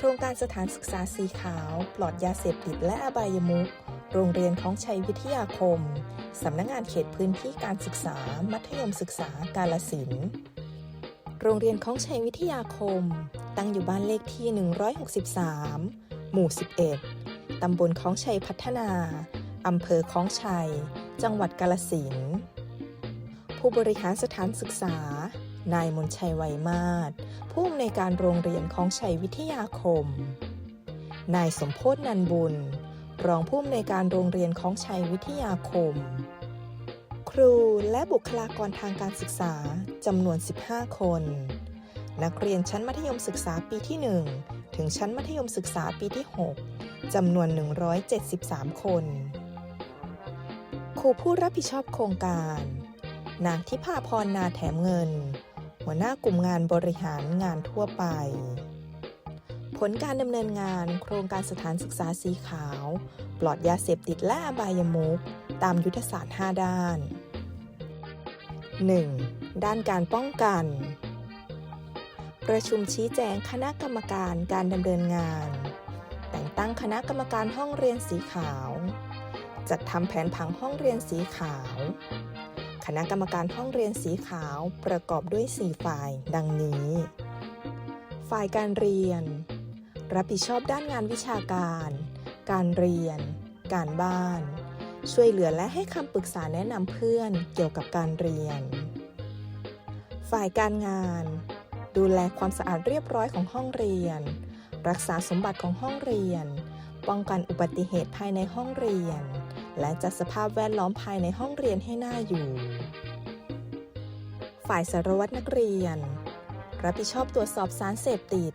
โครงการสถานศึกษาสีขาว ปลอดยาเสพติดและอบายมุขโรงเรียนของชัยวิทยาคม สำนักงงานเขตพื้นที่การศึกษา มัธยมศึกษากาลสินโรงเรียนของชัยวิทยาคม ตั้งอยู่บ้านเลขที่ 163 หมู่ 11 ตำบลของชัยพัฒนา อำเภอของชัย จังหวัดกาลสินผู้บริหารสถานศึกษา นายมนชัยไวยมาศผู้อำนวยการโรงเรียนของชัยวิทยาคม นายสมโพธนันบุญ รองผู้อำนวยการโรงเรียนของชัยวิทยาคม ครูและบุคลากรทางการศึกษาจำนวน 15 คน นักเรียนชั้นมัธยมศึกษาปีที่ 1 ถึงชั้นมัธยมศึกษาปีที่ 6 จำนวน 173 คน ครูผู้รับผิดชอบโครงการนางทิพาพรนาแถมเงิน หัวหน้ากลุ่มงานบริหารงานทั่วไป ผลการดำเนินงานโครงการสถานศึกษาสีขาว ปลอดยาเสพติดและอบายมุขตามยุทธศาสตร์ 5 ด้าน 1. ด้านการป้องกัน ประชุมชี้แจงคณะกรรมการการดำเนินงาน แต่งตั้งคณะกรรมการห้องเรียนสีขาว จัดทำแผนผังห้องเรียนสีขาว คณะกรรมการห้องเรียนสีขาวประกอบด้วย 4 ฝ่าย ดังนี้ ฝ่ายการเรียน รับผิดชอบด้านงานวิชาการ การเรียน การบ้าน ช่วยเหลือและให้คำปรึกษาแนะนำเพื่อนเกี่ยวกับการเรียน ฝ่ายการงาน ดูแลความสะอาดเรียบร้อยของห้องเรียน รักษาสมบัติของห้องเรียน ป้องกันอุบัติเหตุภายในห้องเรียน และจัดสภาพแวดล้อมภายในห้องเรียนให้น่าอยู่ ฝ่ายสารวัตรนักเรียน รับผิดชอบตรวจสอบสารเสพติด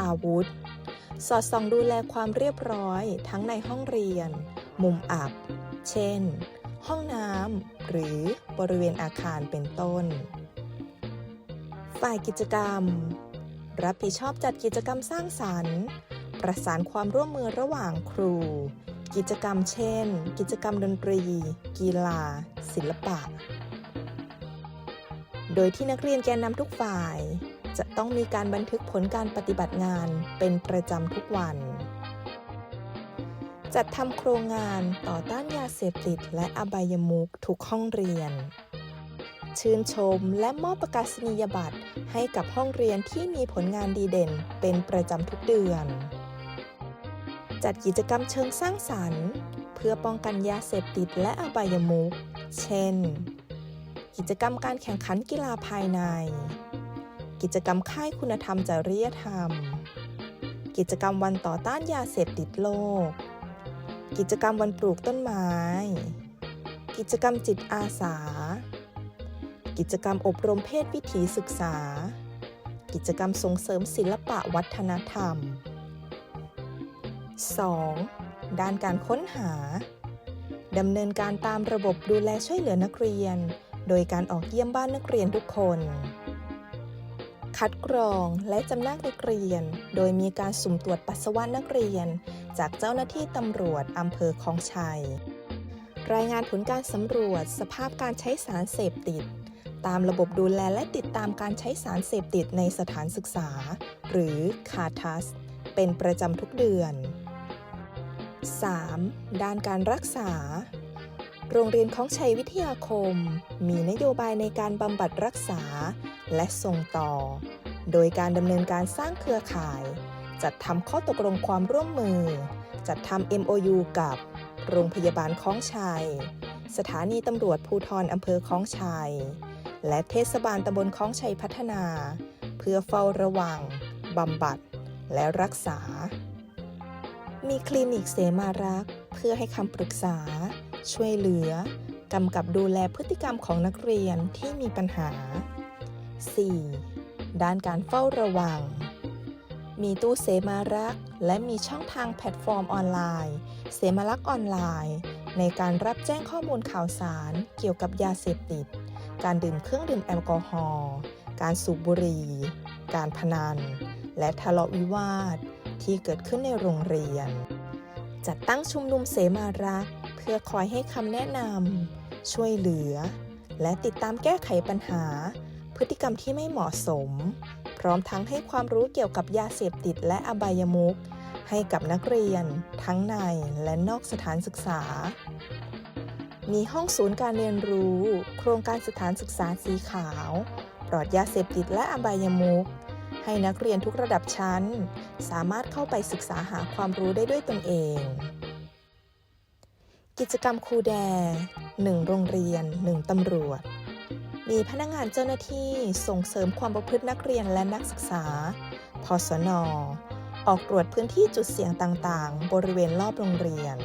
อาวุธ สอดส่องดูแลความเรียบร้อยทั้งในห้องเรียน มุมอับ เช่น ห้องน้ำหรือบริเวณอาคารเป็นต้น ฝ่ายกิจกรรม รับผิดชอบจัดกิจกรรมสร้างสรรค์ ประสานความร่วมมือระหว่างครู กิจกรรมเช่น กิจกรรมดนตรี กีฬา ศิลปะ โดยที่นักเรียนแกนนำทุกฝ่าย จะต้องมีการบันทึกผลการปฏิบัติงานเป็นประจำทุกวัน จัดทำโครงงานต่อต้านยาเสพติดและอบายมุขทุกห้องเรียน ชื่นชมและมอบประกาศนียบัตรให้กับห้องเรียนที่มีผลงานดีเด่นเป็นประจำทุกเดือน จัดกิจกรรมเชิงสร้างสรรค์ เพื่อป้องกันยาเสพติดและอบายมุข เช่น กิจกรรมการแข่งขันกีฬาภายใน กิจกรรมค่ายคุณธรรมจริยธรรม กิจกรรมวันต่อต้านยาเสพติดโลก กิจกรรมวันปลูกต้นไม้ กิจกรรมจิตอาสา กิจกรรมอบรมเพศวิถีศึกษา กิจกรรมส่งเสริมศิลปะวัฒนธรรม 2. ด้านการค้นหา ดำเนินการตามระบบดูแลช่วยเหลือนักเรียน โดยการออกเยี่ยมบ้านนักเรียนทุกคน คัดกรองและจำแนกนักเรียน โดยมีการสุ่มตรวจปัสสาวะนักเรียน จากเจ้าหน้าที่ตำรวจอำเภอคลองชัย รายงานผลการสำรวจสภาพการใช้สารเสพติด ตามระบบดูแลและติดตามการใช้สารเสพติดในสถานศึกษา หรือคาทัสเป็นประจำทุกเดือน 3. ด้านการรักษา โรงเรียนของชัยวิทยาคม มีนโยบายในการบำบัดรักษา และส่งต่อ โดยการดำเนินการสร้างเครือข่าย จัดทำข้อตกลงความร่วมมือ จัดทำ MOU กับ โรงพยาบาลคลองชัย สถานีตำรวจภูทรอำเภอคลองชัย และเทศบาลตำบลคลองชัยพัฒนา เพื่อเฝ้าระวังบำบัด และรักษา มีคลินิกเสมารักษ์เพื่อให้คำปรึกษา ช่วยเหลือกำกับดูแลพฤติกรรมของนักเรียนที่มีปัญหา 4. ด้านการเฝ้าระวัง มีตู้เสมารักษ์และมีช่องทางแพลตฟอร์มออนไลน์ เสมารักษ์ออนไลน์ ในการรับแจ้งข้อมูลข่าวสารเกี่ยวกับยาเสพติด การดื่มเครื่องดื่มแอลกอฮอล์ การสูบบุหรี่ การพนัน และทะเลาะวิวาท ที่เกิดขึ้นในโรงเรียน จัดตั้งชุมนุมเสมารัก เพื่อคอยให้คำแนะนำช่วยเหลือ และติดตามแก้ไขปัญหา พฤติกรรมที่ไม่เหมาะสม พร้อมทั้งให้ความรู้เกี่ยวกับยาเสพติดและอบายมุขให้กับนักเรียน ทั้งในและนอกสถานศึกษา มีห้องศูนย์การเรียนรู้ โครงการสถานศึกษาสีขาว ปลอดยาเสพติดและอบายมุข ให้นักเรียนทุกระดับชั้น สามารถเข้าไปศึกษาหาความรู้ได้ด้วยตนเอง กิจกรรมครูแดหนึ่งโรงเรียนหนึ่งตำรวจ มีพนักงานเจ้าหน้าที่ส่งเสริมความประพฤตินักเรียนและนักศึกษาพสนออกตรวจพื้นที่จุดเสี่ยงต่างๆ บริเวณรอบโรงเรียน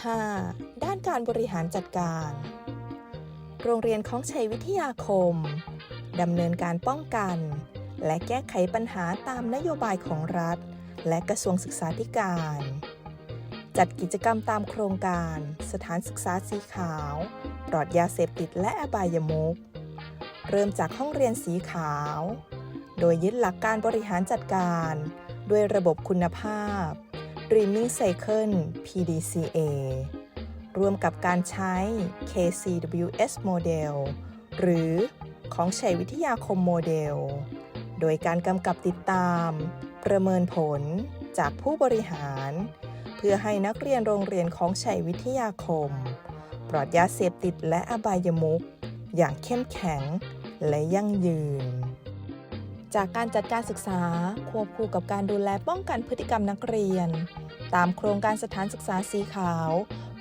5. ด้านการบริหารจัดการ โรงเรียนของชัยวิทยาคม ดำเนินการป้องกัน และแก้ไขปัญหาตามนโยบายของรัฐ และกระทรวงศึกษาธิการ จัดกิจกรรมตามโครงการ สถานศึกษาสีขาว ปลอดยาเสพติดและอบายมุขเริ่มจากห้องเรียนสีขาว โดยยึดหลักการบริหารจัดการ ด้วยระบบคุณภาพ Dreaming Cycle PDCA ร่วมกับการใช้ KCWS Model หรือ ของชัยวิทยาคมโมเดล โดยการกำกับติดตาม ประเมินผลจากผู้บริหาร เพื่อให้นักเรียนโรงเรียนของชัยวิทยาคม ปลอดยาเสพติดและอบายมุขอย่างเข้มแข็งและยั่งยืน จากการจัดการศึกษาควบคู่กับการดูแลป้องกันพฤติกรรมนักเรียน ตามโครงการสถานศึกษาสีขาว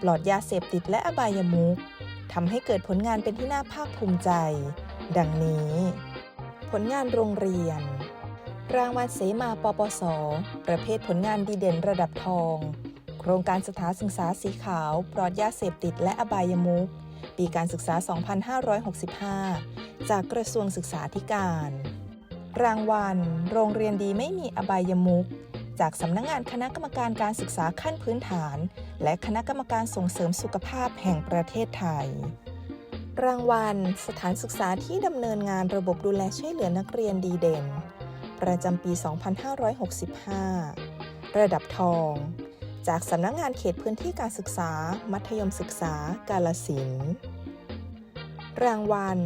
ปลอดยาเสพติดและอบายมุขทำให้เกิดผลงานเป็นที่น่าภาคภูมิใจ ดังนี้ ผลงานโรงเรียน รางวัลเสมาปปส ประเภทผลงานดีเด่นระดับทอง โครงการสถานศึกษาสีขาว ปลอดยาเสพติดและอบายมุขปีการศึกษา 2565 จากกระทรวงศึกษาธิการ รางวัล โรงเรียนดีไม่มีอบายมุขจากสำนักงงานคณะกรรมการการศึกษาขั้นพื้นฐาน และคณะกรรมการส่งเสริมสุขภาพแห่งประเทศไทย รางวัล สถานศึกษาที่ดำเนินงานระบบดูแลช่วยเหลือนักเรียนดีเด่น ประจำปี 2565 ระดับทอง จากสำนักงงานเขตพื้นที่การศึกษา มัธยมศึกษา กาลสินรางวัล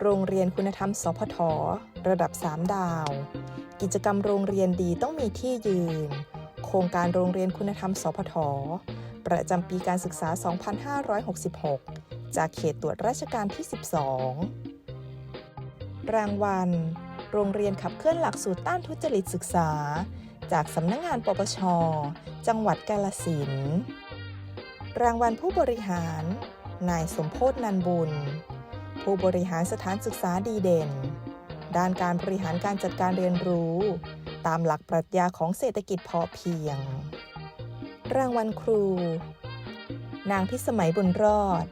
โรงเรียนคุณธรรม สพท ระดับ 3 ดาว กิจกรรมโรงเรียนดีต้องมีที่ยืน โครงการโรงเรียนคุณธรรม สพท ประจำปีการศึกษา 2566 จากเขตตรวจราชการที่ 12 รางวัล โรงเรียนขับเคลื่อนหลักสูตรต้านทุจริตศึกษา จากสำนักงงานปปช จังหวัดกาลสินรางวัลผู้บริหาร นายสมโพธนันบุญ ผู้บริหารสถานศึกษาดีเด่น ด้านการบริหารการจัดการเรียนรู้ ตามหลักปรัชญาของเศรษฐกิจพอเพียง รางวัลครู นางพิสมัยบุญรอด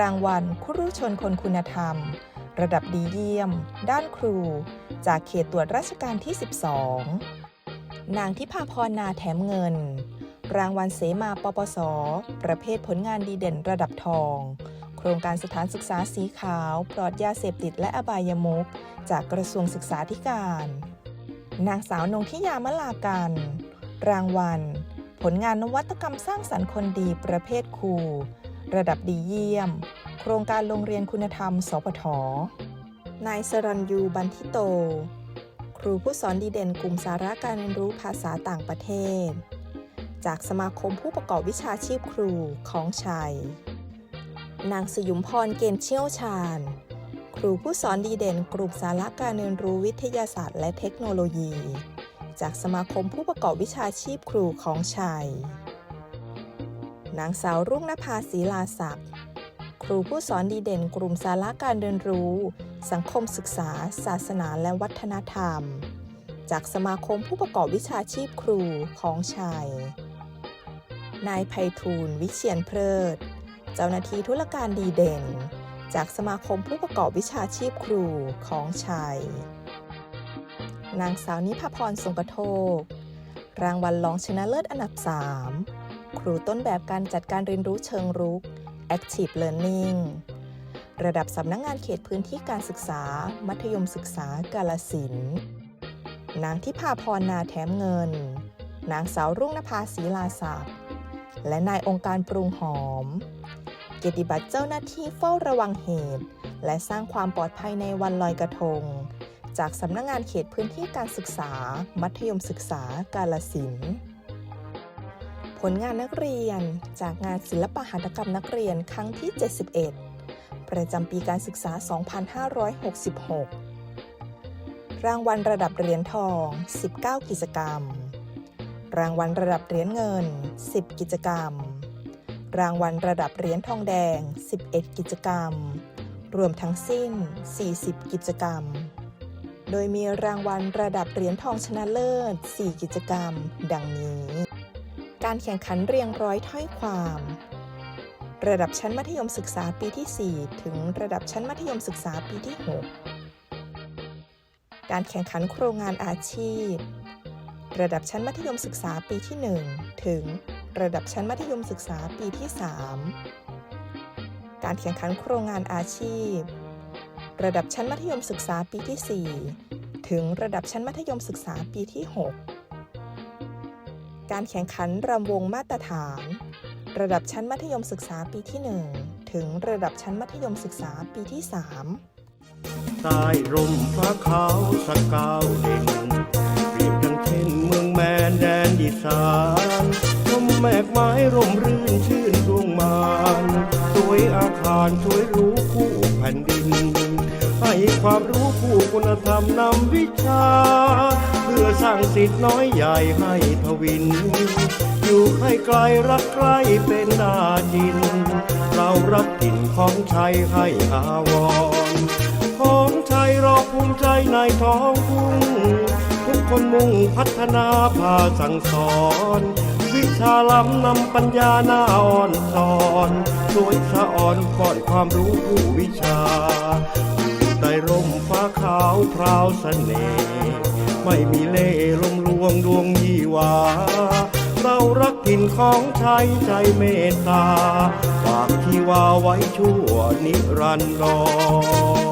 รางวัลครูชนคนคุณธรรม ระดับดีเยี่ยม ด้านครู จากเขตตรวจราชการที่ 12 นางทิพาพรนาแถมเงิน รางวัลเสมาปปส ประเภทผลงานดีเด่นระดับทอง โครงการสถานศึกษาสีขาว ปลอดยาเสพติดและอบายมุขจากกระทรวงศึกษาธิการ นางสาวนงทิยามลากัน รางวัล ผลงานนวัตกรรมสร้างสรรค์คนดีประเภทครู ระดับดีเยี่ยม โครงการโรงเรียนคุณธรรม สพทนายสรัญยูบันทิโต ครูผู้สอนดีเด่นกลุ่มสาระการเรียนรู้ภาษาต่างประเทศ จากสมาคมผู้ประกอบวิชาชีพครูของชัย นางสยุมพรเกณฑ์เชี่ยวชาญ ครูผู้สอนดีเด่นกลุ่มสาระการเรียนรู้วิทยาศาสตร์และเทคโนโลยี จากสมาคมผู้ประกอบวิชาชีพครูของชัย นางสาวรุ่งนภาศีลาศักดิ์ครูผู้สอนดีเด่นกลุ่มสาระการเรียนรู้ สังคมศึกษา ศาสนาและวัฒนธรรม จากสมาคมผู้ประกอบวิชาชีพครูของชัย นายไพฑูรย์วิเชียนเพลิด เจ้าหน้าที่ธุรการดีเด่น จากสมาคมผู้ประกอบวิชาชีพครูของชัย นางสาวนิพาพรทรงกระโทกรางวัลรองชนะเลิศอันดับ 3 ครูต้นแบบการจัดการเรียนรู้เชิงรุก Active Learning ระดับสำนักงงานเขตพื้นที่การศึกษา มัธยมศึกษากาลสินนางทิพาพรนาแถมเงิน นางสาวรุ่งนภาศรีลาศักดิ์และนายองค์การปรุงหอม เกียรติบัตรเจ้าหน้าที่เฝ้าระวังเหตุ และสร้างความปลอดภัยในวันลอยกระทง จากสำนักงงานเขตพื้นที่การศึกษา มัธยมศึกษากาลสิน์ ผลงานนักเรียน จากงานศิลปหัตถกรรมนักเรียนครั้งที่ 71 ประจำปีการศึกษา 2566 รางวัลระดับเหรียญทอง 19 กิจกรรม รางวัลระดับเหรียญเงิน 10 กิจกรรม รางวัลระดับเหรียญทองแดง 11 กิจกรรม รวมทั้งสิ้น 40 กิจกรรม โดยมีรางวัลระดับเหรียญทองชนะเลิศ 4 กิจกรรม ดังนี้ การแข่งขันเรียงร้อยถ้อยความ ระดับชั้นมัธยมศึกษาปีที่ 4 ถึงระดับชั้นมัธยมศึกษาปีที่ 6 การแข่งขันโครงงานอาชีพ ระดับชั้นมัธยมศึกษาปีที่ 1 ถึงระดับชั้นมัธยมศึกษาปีที่ 3 การแข่งขันโครงงานอาชีพ ระดับชั้นมัธยมศึกษาปีที่ 4 ถึงระดับชั้นมัธยมศึกษาปีที่ 6 การแข่งขันรำวงมาตรฐาน ระดับชั้นมัธยมศึกษาปีที่ 1 ถึงระดับชั้นมัธยมศึกษาปีที่ 3 ใต้ร่มฟ้าขาวสกาวเด่นเปรียบดังเช่นเมืองแมนแดนอีสานชมแมกไม้ร่มรื่นชื่นดวงมานสวยอาคารสวยรู้คู่แผ่นดิน ให้ความรู้คู่คุณธรรมนำวิชา เพื่อสร้างสิทธิ์น้อยใหญ่ให้ทวิน อยู่ให้ไกลรักใกล้เป็นนาจิน เรารักถิ่นของไทยให้อาวร ของไทยเราภูมิใจในท้องทุ่งทุกคนมุ่งพัฒนาพาสั่งสอนวิชาล้ำนำปัญญาหน้าอ่อนสอนสวยสะอ่อนป้อนความรู้ผู้วิชาอยู่ใร่มฟ้าขาวพราวเสน่ห์ไม่มีเล่ลมลวงดวงยี่วา เรารักกินของไทยใจเมตตา ฝากที่ว่าไว้ชั่วนิรันดร